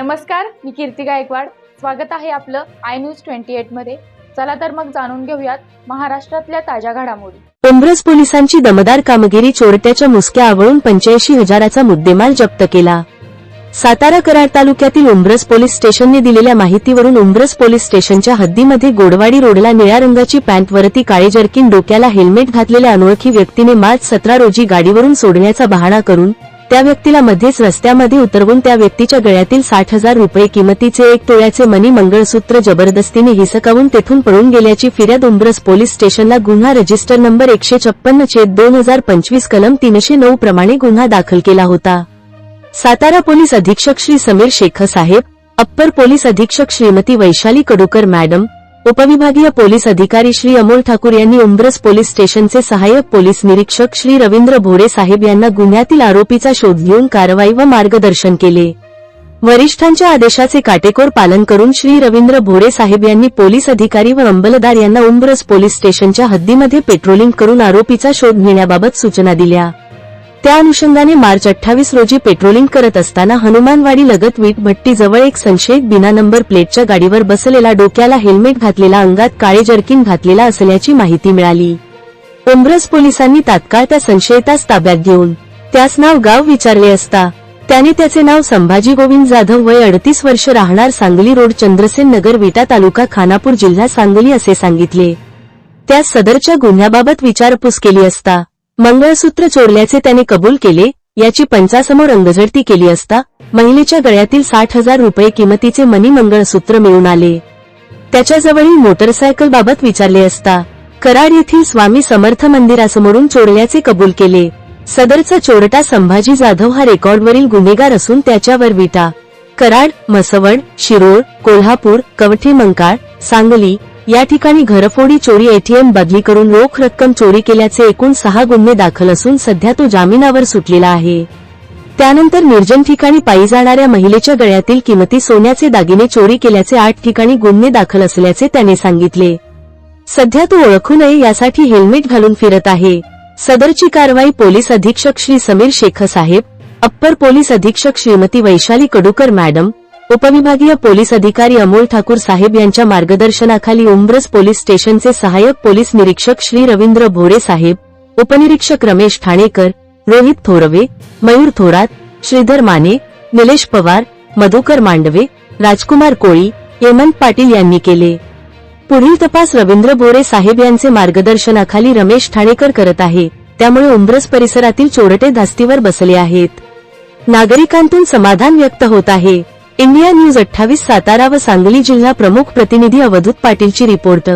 नमस्कार मी कीर्ती गायकवाड. स्वागत आहे आपलं आय न्यूज ट्वेंटी एटमध्ये. चला तर मग जाणून घेऊयात महाराष्ट्रातल्या ताज्या घडामोडी. उंब्रज पोलिसांची दमदार कामगिरी चोरट्याच्या मुसक्या आवळून पंच्याऐंशी हजाराचा मुद्देमाल जप्त केला. सातारा कराड तालुक्यातील उंब्रस पोलीस स्टेशनने दिलेल्या माहितीवरून उंब्रज पोलीस स्टेशनच्या हद्दीमध्ये गोडवाडी रोडला निळ्या रंगाची पॅन्ट वरती काळे जर्किन डोक्याला हेल्मेट घातलेल्या अनोळखी व्यक्तीने मार्च सतरा रोजी गाडीवरून सोडण्याचा बहाणा करून त्या व्यक्तीला मध्येच रस्त्यामध्ये उतरवून त्या व्यक्तीच्या गळ्यातील साठ हजार रुपये किमतीचे एक तोळ्याचे मनी मंगळसूत्र जबरदस्तीने हिसकावून तेथून पळून गेल्याची फिर्याद उंब्रज पोलीस स्टेशनला गुन्हा रजिस्टर नंबर एकशे छप्पन्न छेद दोन हजार पंचवीस कलम तीनशे नऊ प्रमाणे गुन्हा दाखल केला होता. सातारा पोलीस अधीक्षक श्री समीर शेख साहेब अप्पर पोलीस अधीक्षक श्रीमती वैशाली कडूकर मॅडम उपविभागीय पोलीस अधिकारी श्री अमोल ठाकूर यांनी उंब्रस पोलीस स्टेशनचे सहाय्यक पोलीस निरीक्षक श्री रवींद्र भोरे साहेब यांना गुन्ह्यातील आरोपीचा शोध घेऊन कारवाई व मार्गदर्शन केले. वरिष्ठांच्या आदेशाचे काटेकोर पालन करून श्री रवींद्र भोरे साहेब यांनी पोलीस अधिकारी व अंबलदार यांना उंब्रस पोलीस स्टेशनच्या हद्दीमध्ये पेट्रोलिंग करून आरोपीचा शोध घेण्याबाबत सूचना दिल्या. त्या अनुषंगाने मार्च अठ्ठावीस रोजी पेट्रोलिंग करत असताना हनुमानवाडी लगत वीट भट्टीजवळ एक संशयित बिना नंबर प्लेटच्या गाडीवर बसलेला डोक्याला हेल्मेट घातलेला अंगात काळे जर्किन घातलेला असल्याची माहिती मिळाली. उमरस पोलिसांनी तात्काळ त्या संशयितास ताब्यात घेऊन त्यास नाव गाव विचारले असता त्याने त्याचे नाव संभाजी गोविंद जाधव वय अडतीस वर्ष राहणार सांगली रोड चंद्रसेन नगर विटा तालुका खानापूर जिल्हा सांगली असे सांगितले. त्यास सदरच्या गुन्ह्याबाबत विचारपूस केली असता मंगळसूत्र चोरल्याचे त्याने कबूल केले याची पंचासमोर अंगझडती केली असता महिलेच्या गळ्यातील साठ हजार रुपये किमतीचे मनी मंगळसूत्र मिळून आले. त्याच्याजवळील मोटरसायकल बाबत विचारले असता कराड येथील स्वामी समर्थ मंदिरासमोरून चोरल्याचे कबूल केले. सदरचा चोरटा संभाजी जाधव हा रेकॉर्डवरील गुन्हेगार असून त्याच्यावर विटा. कराड मसवड शिरोळ कोल्हापूर कवठे मंकाळ सांगली या ठिकाणी घरफोडी चोरी एटीएम बदली करून रोख रक्कम चोरी केल्याचे एकूण सहा गुन्हे दाखल असून सध्या तो जामिनावर सुटलेला आहे. त्यानंतर निर्जन ठिकाणी पायी जाणाऱ्या महिलेच्या गळ्यातील किमती सोन्याचे दागिने चोरी केल्याचे आठ ठिकाणी गुन्हे दाखल असल्याचे त्याने सांगितले. सध्या तो ओळखू नये यासाठी हेल्मेट घालून फिरत आहे. सदरची कारवाई पोलीस अधीक्षक श्री समीर शेख साहेब अप्पर पोलीस अधीक्षक श्रीमती वैशाली कडूकर मॅडम उपविभागीय पोलीस अधिकारी अमोल ठाकूर साहेब यांच्या मार्गदर्शनाखाली उंब्रज पोलीस स्टेशनचे सहाय्यक पोलीस निरीक्षक श्री रवींद्र भोरे साहेब उपनिरीक्षक रमेश ठाणेकर रोहित थोरवे मयूर थोरात श्रीधर माने निलेश पवार मधुकर मांडवे राजकुमार कोळी हेमंत पाटील यांनी केले. पुढील तपास रवींद्र बोरे साहेब यांचे मार्गदर्शनाखाली रमेश ठाणेकर करत आहे. त्यामुळे उंब्रज परिसरातील चोरटे धास्तीवर बसले आहेत. नागरिकांतून समाधान व्यक्त होत आहे. इंडिया न्यूज अठ्ठावीस सातारा व सांगली जिल्हा प्रमुख प्रतिनिधी अवधूत पाटीलची रिपोर्ट.